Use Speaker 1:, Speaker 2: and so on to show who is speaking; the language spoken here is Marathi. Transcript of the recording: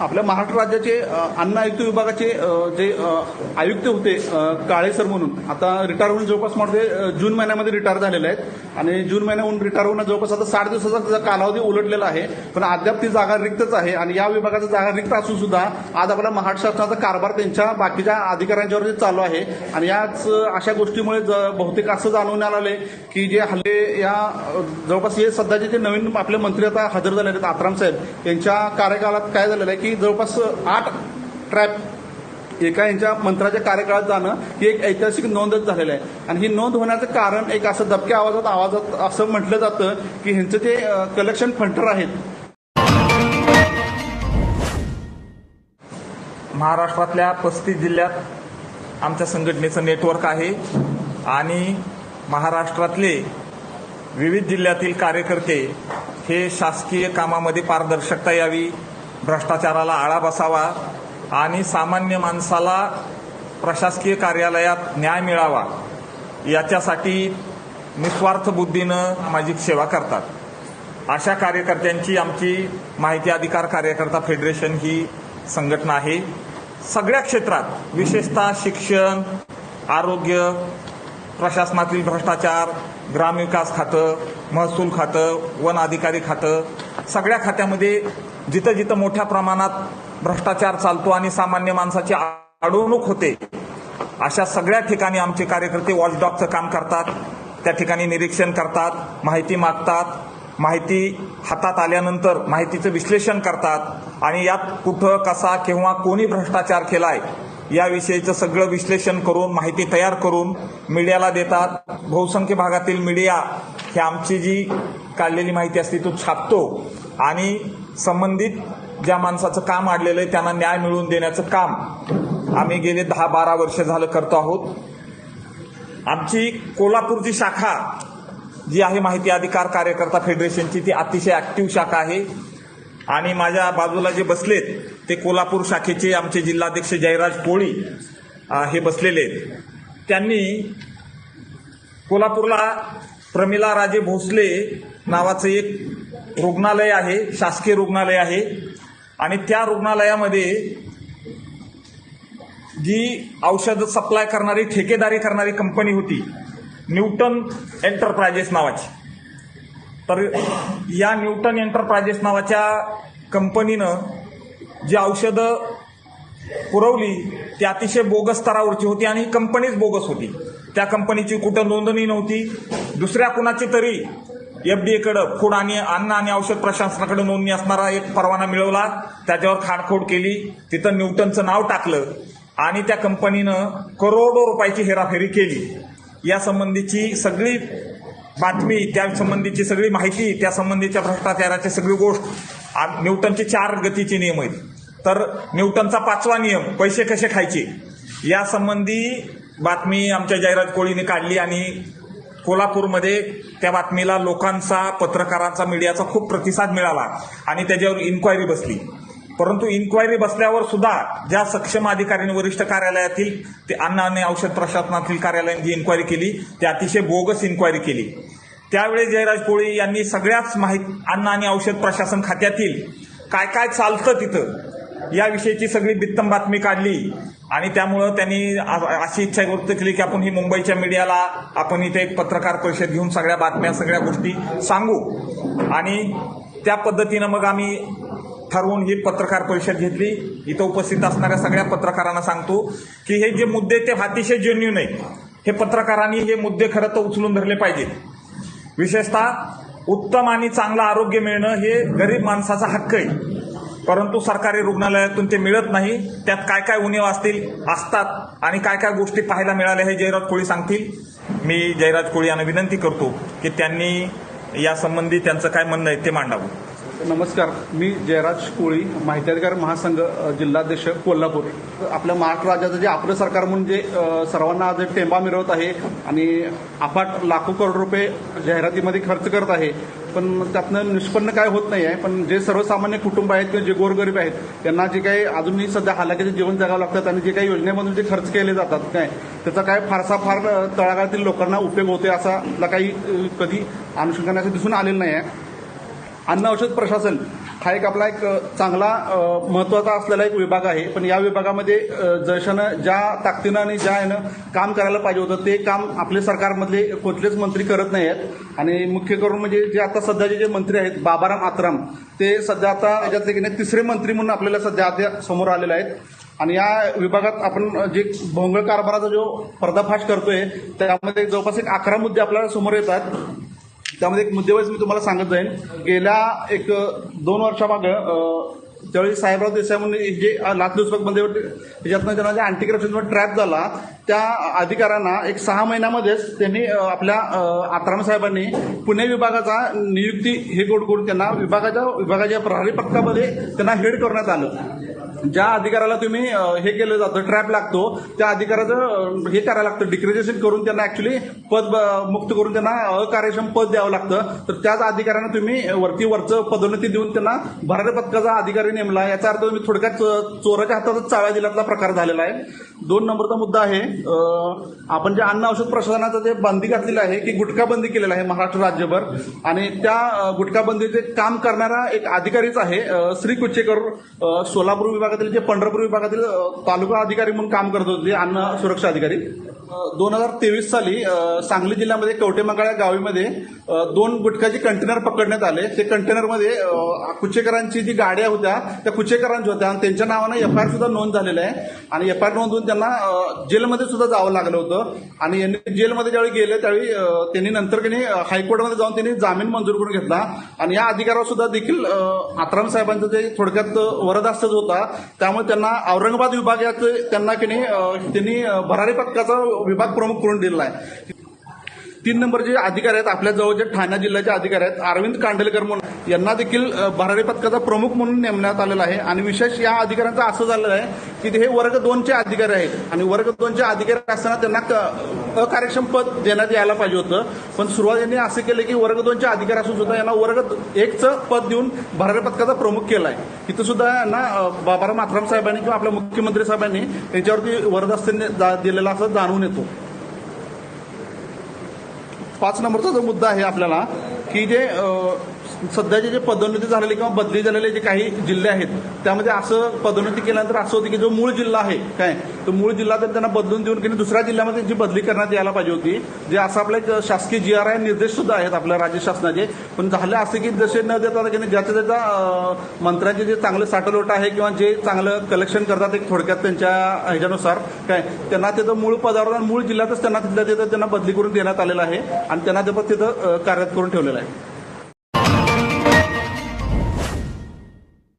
Speaker 1: आपल्या महाराष्ट्र राज्याचे अन्न आयुक्त विभागाचे जे आयुक्त होते काळे सर म्हणून. आता रिटायर होऊन जवळपासमध्ये जून महिन्यामध्ये रिटायर झालेले आहेत. आणि जून महिन्याहून रिटायर होऊन जवळपास आता साठ दिवसाचा त्याचा कालावधी उलटलेला आहे. पण अद्याप ती जागा रिक्तच आहे. आणि या विभागाची जागा रिक्त असून सुद्धा आज आपल्या महाराष्ट्र शासनाचा कारभार त्यांच्या बाकीच्या अधिकाऱ्यांच्यावर जे चालू आहे. आणि याच अशा गोष्टीमुळे ज- बहुतेक असं जाणवण्यात आले की जे हल्ले या जवळपास हे सध्याचे जे नवीन आपले मंत्री आता हजर झालेले आहेत आत्राम साहेब यांच्या कार्यकाळात काय झालेलं आहे की जवळपास आठ ट्रॅप एका यांच्या मंत्राच्या कार्यकाळात जाणं ही एक ऐतिहासिक नोंदच झालेलं आहे. आणि ही नोंद होण्याचं कारण एक असं दबक्या आवाजात आवाजात असं म्हटलं जातं की ह्यांचं ते कलेक्शन फंटर आहेत.
Speaker 2: महाराष्ट्रातल्या पस्तीस जिल्ह्यात आमच्या संघटनेचं नेटवर्क आहे आणि महाराष्ट्रातले विविध जिल्ह्यातील कार्यकर्ते हे शासकीय कामामध्ये पारदर्शकता यावी भ्रष्टाचाराला आळा बसावा आणि सामान्य माणसाला प्रशासकीय कार्यालयात न्याय मिळावा याच्यासाठी निस्वार्थ बुद्धीनं सामाजिक सेवा करतात. अशा कार्यकर्त्यांची आमची माहिती अधिकार कार्यकर्ता फेडरेशन ही संघटना आहे. सगळ्या क्षेत्रात विशेषतः शिक्षण आरोग्य प्रशासनातील भ्रष्टाचार ग्रामविकास खातं महसूल खातं वन अधिकारी खातं सगळ्या खात्यामध्ये जिथं जिथं मोठ्या प्रमाणात भ्रष्टाचार चालतो आणि सामान्य माणसाची अडवणूक होते अशा सगळ्या ठिकाणी आमचे कार्यकर्ते वॉचडॉगचं काम करतात. त्या ठिकाणी निरीक्षण करतात माहिती मागतात माहिती हातात आल्यानंतर माहितीचं विश्लेषण करतात. आणि यात कुठं कसा किंवा कोणी भ्रष्टाचार केलाय याविषयीचं सगळं विश्लेषण करून माहिती तयार करून मीडियाला देतात. बहुसंख्य भागातील मीडिया ही आमची जी काढलेली माहिती असते तो छापतो. आणि संबंधित ज्या माणसाचं काम आडलेलं आहे त्यांना न्याय मिळवून देण्याचं काम आम्ही गेले दहा बारा वर्ष झालं करतो आहोत. आमची कोल्हापूरची शाखा जी आहे माहिती अधिकार कार्यकर्ता फेडरेशनची ती अतिशय ॲक्टिव्ह शाखा आहे. आणि माझ्या बाजूला जे बसलेत ते कोल्हापूर शाखेचे आमचे जिल्हाध्यक्ष जयराज पोळी हे बसलेले आहेत. त्यांनी कोल्हापूरला प्रमिला राजे भोसले नावाचं एक रुग्णालय आहे शासकीय रुग्णालय आहे. आणि त्या रुग्णालयामध्ये जी औषध सप्लाय करणारी ठेकेदारी करणारी कंपनी होती न्यूटन एंटरप्रायजेस नावाची. तर या न्यूटन एंटरप्राइजेस नावाच्या कंपनीनं जी औषधं पुरवली ती अतिशय बोगस स्तरावरची होती आणि ही कंपनीच बोगस होती. त्या कंपनीची कुठं नोंदणी नव्हती. दुसऱ्या कुणाची तरी एफ डी एकडं फूड आणि अन्न आणि औषध प्रशासनाकडे नोंदणी असणारा एक परवाना मिळवला. त्याच्यावर खाडखोड केली. तिथं न्यूटनचं नाव टाकलं. आणि त्या कंपनीनं करोडो रुपयाची हेराफेरी केली. या संबंधीची सगळी बातमी त्या संबंधीची सगळी माहिती त्या संबंधीच्या भ्रष्टाचाराची सगळी गोष्ट आ- न्यूटनचे चार गतीचे नियम आहेत. तर न्यूटनचा पाचवा नियम पैसे कसे खायचे? यासंबंधी बातमी आमच्या जाहिरात कोळीने काढली आणि कोल्हापूरमध्ये त्या बातमीला लोकांचा पत्रकारांचा मीडियाचा खूप प्रतिसाद मिळाला आणि त्याच्यावर इन्क्वायरी बसली. परंतु इन्क्वायरी बसल्यावर सुद्धा ज्या सक्षम अधिकाऱ्यांनी वरिष्ठ कार्यालयातील ते अन्न आणि औषध प्रशासनातील कार्यालयाने जी इन्क्वायरी केली ते अतिशय बोगस इन्क्वायरी केली. त्यावेळी जयराज पोळी यांनी सगळ्याच माहिती अन्न आणि औषध प्रशासन खात्यातील काय काय चालतं तिथं याविषयीची सगळी बित्तम बातमी काढली. आणि त्यामुळं त्यांनी अशी इच्छा व्यक्त केली की आपण ही मुंबईच्या मीडियाला आपण इथे एक पत्रकार परिषद घेऊन सगळ्या बातम्या सगळ्या गोष्टी सांगू. आणि त्या पद्धतीनं मग आम्ही ठरवून ही पत्रकार परिषद घेतली. इथं उपस्थित असणाऱ्या सगळ्या पत्रकारांना सांगतो की हे जे मुद्दे ते अतिशय जेन्युन आहे हे पत्रकारांनी हे मुद्दे खरं तर उचलून धरले पाहिजेत विशेषतः उत्तम आणि चांगलं आरोग्य मिळणं हे गरीब माणसाचा हक्क आहे. परंतु सरकारी रुग्णालयातून ते मिळत नाही. त्यात काय काय उणीव असतील असतात. आणि काय काय गोष्टी पाहायला मिळाल्या हे जयराज कोळी सांगतील. मी जयराज कोळी यांना विनंती करतो की त्यांनी यासंबंधी त्यांचं काय म्हणणं आहे ते मांडावं.
Speaker 1: नमस्कार मी जयराज कोळी माहिती अधिकार महासंघ जिल्हाध्यक्ष कोल्हापूर. आपल्या महाराष्ट्र राज्याचं जे आपलं सरकार म्हणून जे सर्वांना आज टेंबा मिळवत आहे आणि अफाट लाखो करोड रुपये जाहिरातीमध्ये खर्च करत आहे पण त्यातनं निष्पन्न काय होत नाही आहे पण जे सर्वसामान्य कुटुंब आहेत किंवा जे गोरगरीब आहेत त्यांना जे काही अजूनही सध्या हालाकीचे जीवन जगावं लागतात आणि जे काही योजनेमधून जे खर्च केले जातात काय त्याचा काय फारसा फार तळागाळातील लोकांना उपयोग होते असा काही कधी अनुषंगाने असं दिसून आलेलं नाही आहे. अन्न औषध प्रशासन हा एक आपला एक चांगला महत्त्वाचा असलेला एक विभाग आहे. पण या विभागामध्ये जशानं ज्या ताकदीनं आणि ज्या यानं काम करायला पाहिजे होतं ते काम आपले सरकारमधले कुठलेच मंत्री करत नाही आहेत आणि मुख्य करून म्हणजे जे आता सध्याचे जे मंत्री आहेत बाबाराम आत्राम ते सध्या आता याच्यातले की नाही तिसरे मंत्री म्हणून आपल्याला सध्या आता समोर आलेले आहेत. आणि या विभागात आपण जे भोंगळ कारभाराचा जो पर्दाफाश करतोय त्यामध्ये जवळपास एक अकरा मुद्दे आपल्याला समोर येतात. त्यामध्ये एक मुद्देवाईज मी तुम्हाला सांगत जाईन. गेल्या एक दोन वर्षामागं त्यावेळी साहेबराव देसाई म्हणून जे लाचलुचपत मध्ये त्याच्यातनं त्यांना जे अँटी ट्रॅप झाला त्या अधिकाऱ्यांना एक सहा महिन्यामध्येच त्यांनी आपल्या आत्राम साहेबांनी पुणे विभागाचा नियुक्ती हे गोड करून त्यांना विभागाच्या विभागाच्या प्रहरी पथकामध्ये त्यांना हेड करण्यात आलं. ज्या अधिकाऱ्याला तुम्ही हे केलं जातं ट्रॅप लागतो त्या अधिकाऱ्याचं हे करायला लागतं. डिक्रेजेशन करून त्यांना ऍक्च्युली पद ब- मुक्त करून त्यांना अकार्यक्षम पद द्यावं लागतं. तर त्याच अधिकाऱ्यांना तुम्ही वरती वरचं पदोन्नती देऊन त्यांना भरारी पथकाचा अधिकारी नेमला. याचा अर्थ तुम्ही थोडक्यात चो- चोराच्या हातातच चाव्या दिल्यातला प्रकार झालेला आहे. दोन नंबरचा मुद्दा आहे आपण जे अन्न औषध प्रशासनाचं जे बंदी घातलेलं आहे की गुटखा बंदी केलेला आहे महाराष्ट्र राज्यभर आणि त्या अ, गुटखा बंदीचे काम करणारा एक अधिकारीच आहे श्री कुच्चेकर सोलापूर विभागातील जे पंढरपूर विभागातील तालुका अधिकारी म्हणून काम करत होते अन्न सुरक्षा अधिकारी. दोन हजार तेवीस साली सांगली जिल्ह्यामध्ये कवटेमंगळ या गावीमध्ये दोन गुटख्याचे कंटेनर पकडण्यात आले. ते कंटेनरमध्ये कुचेकरांची जी गाड्या होत्या त्या कुचेकरांच्या होत्या आणि त्यांच्या नावानं एफ आय आर सुद्धा नोंद झालेला आहे. आणि एफ आय आर नोंद होऊन त्यांना जेलमध्ये सुद्धा जावं लागलं होतं. आणि यांनी जेलमध्ये ज्यावेळी गेले त्यावेळी त्यांनी नंतर त्यांनी हायकोर्टमध्ये जाऊन त्यांनी जामीन मंजूर करून घेतला. आणि या अधिकारावर सुद्धा देखील आत्राम साहेबांचं जे थोडक्यात वरदास्तच होता त्यामुळे त्यांना औरंगाबाद विभागात त्यांना की त्यांनी भरारी पथकाचा विभाग प्रमुख करून दिलेला आहे. तीन नंबर जे अधिकारी आहेत आपल्या जवळ जे ठाणे जिल्ह्याचे अधिकारी आहेत अरविंद कांडलकर म्हणून यांना देखील भरारी पथकाचा प्रमुख म्हणून नेमण्यात आलेला आहे. आणि विशेष या अधिकाऱ्यांचं असं झालेलं आहे की हे वर्ग दोनचे अधिकारी आहेत. आणि वर्ग दोनचे अधिकारी असताना त्यांना क- अकार्यक्षम पद देण्यात यायला पाहिजे होतं. पण सुरुवात यांनी असं केलं की वर्ग दोनचे अधिकारी असून सुद्धा यांना वर्ग एकचं पद देऊन भरारी पथकाचा प्रमुख केला आहे. इथं सुद्धा यांना बाबाराम माथराम साहेबांनी किंवा आपल्या मुख्यमंत्री साहेबांनी यांच्यावरती वरदस्त दिलेला असं जाणून येतो. पाच नंबरचा जो मुद्दा आहे आपल्याला की जे सध्याचे जे पदोन्नती झालेली किंवा बदली झालेले जे काही जिल्हे आहेत त्यामध्ये असं पदोन्नती केल्यानंतर असं होतं की जो मूळ जिल्हा आहे काय? तो मूळ जिल्हा तर त्यांना बदलून देऊन की नाही दुसऱ्या जिल्ह्यामध्ये जी बदली करण्यात यायला पाहिजे होती जे असं आपलं एक शासकीय जी आर आय निर्देश सुद्धा आहेत आपल्या राज्य शासनाचे पण झालं असे की जसे न देता की नाही ज्याच्या त्याच्या मंत्र्यांचे जे चांगलं साठलोट आहे किंवा जे चांगलं कलेक्शन करतात एक थोडक्यात त्यांच्या ह्याच्यानुसार काय? त्यांना तिथं मूळ पदावर मूळ जिल्ह्यातच त्यांना तिथल्या तिथं त्यांना बदली करून देण्यात आलेलं आहे आणि त्यांना ते पण तिथं कार्यरत करून ठेवलेलं आहे.